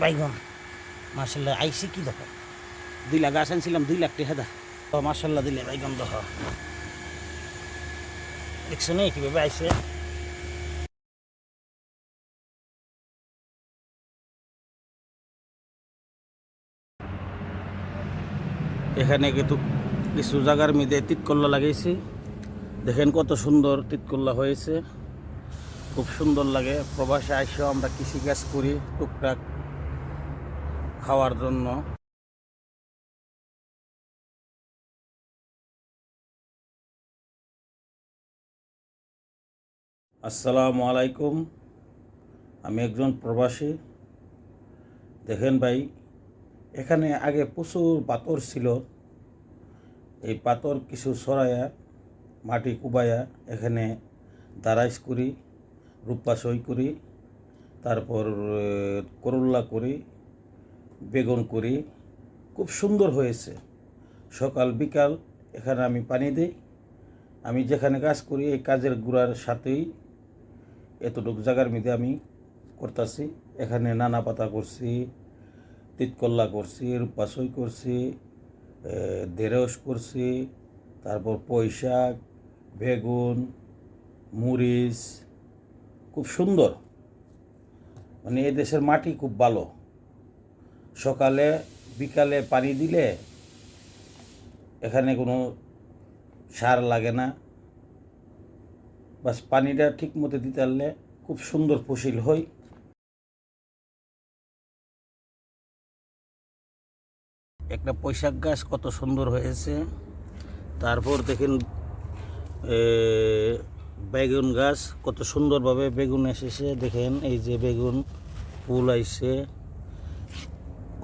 বাইগন মার্শাল্লাহ আইসি কি দেখো? দুই লাখ গাছ আনছিলাম, দুই লাখ টাকা দা। ও মার্শাল্লাহ দিলে বাইগন দেখো। দেখছ নি কীভাবে আইসে? এখানে কিন্তু কিছু জায়গার মধ্যে তিতকল্লা লাগিয়েছি দেখেন কত সুন্দর তিতকল্লা হয়েছে। খুব সুন্দর লাগে। প্রবাসে আইসেও আমরা কৃষিকাজ করি, টুকটাক। খাওয়ার জন্য। আসসালামু আলাইকুম। আমি একজন প্রবাসী। দেখেন ভাই, এখানে আগে প্রচুর পাথর ছিল। এই পাথর কিছু সরাইয়া মাটি কুবাইয়া এখানে দারাইশ করি, রূপা সই করি, তারপর করল্লা করি বেগুন করি খুব সুন্দর হয়েছে। সকাল, বিকাল এখানে আমি পানি দিই। আমি যেখানে কাজ করি, এই কাজের গুড়ার সাথেই এতটুকু জায়গার মধ্যে আমি করতেছি। এখানে নানা পাতা করছি, তিতকল্লা করছি, রূপাসই করছি দেরস করছি, তারপর পৈশাক বেগুন, মরিচ, খুব সুন্দর। মানে এই দেশের মাটি খুব ভালো। সকালে, বিকালে পানি দিলে এখানে কোনো সার লাগে না। বাস পানিটা ঠিক মতো দিতে পারলে খুব সুন্দর ফসিল হয়। একটা পৈশাক গাছ কত সুন্দর হয়েছে। তারপর দেখেন বেগুন গাছ কত সুন্দরভাবে বেগুন এসেছে। দেখেন, এই যে বেগুন ফুল আইছে।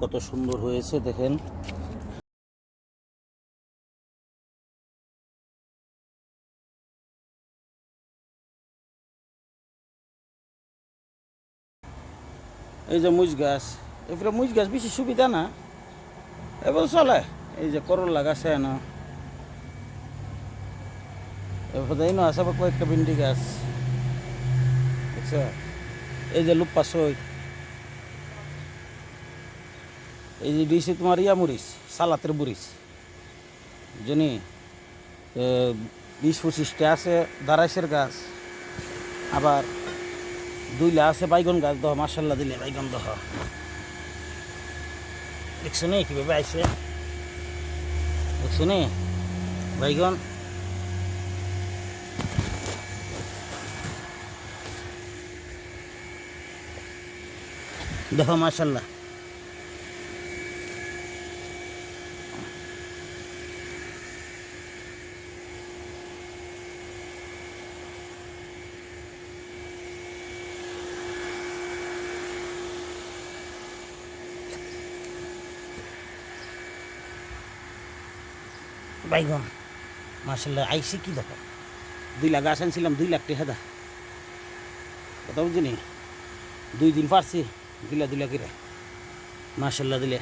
কত সুন্দর হয়েছে, দেখেন। এই যে মুজ গাছ এরপরে মুজ গাছ বেশি সুবিধা না। এবার চলে, এই যে করলা গাছ না। এই না, আছে কয়েকটা ভিন্ডি গাছ। আচ্ছা এই যে সই। এই যে দিয়েছে তোমার ইয়া মরিচ সালাতের মরিচ। এ, বিশ পঁচিশটা আছে দারাইসের গাছ আবার দুইলা আছে বাইগন গাছ দহ মার্শাল্লাহ দিলে বাইগন দহ। দেখছ নি কীভাবে আইসে দেখছ নি? বাইগন। দহ মার্শাল্লাহ বাইগন মার্শাল্লাহ আইসি কি দেখো? দুই লাখ গাছ আনছিলাম, দুই লাখ টেহাদা। কথা বুঝিনি? দুই দিন পারছি, দিলা দিলা কিরে। মার্শাল্লাহ দিলে।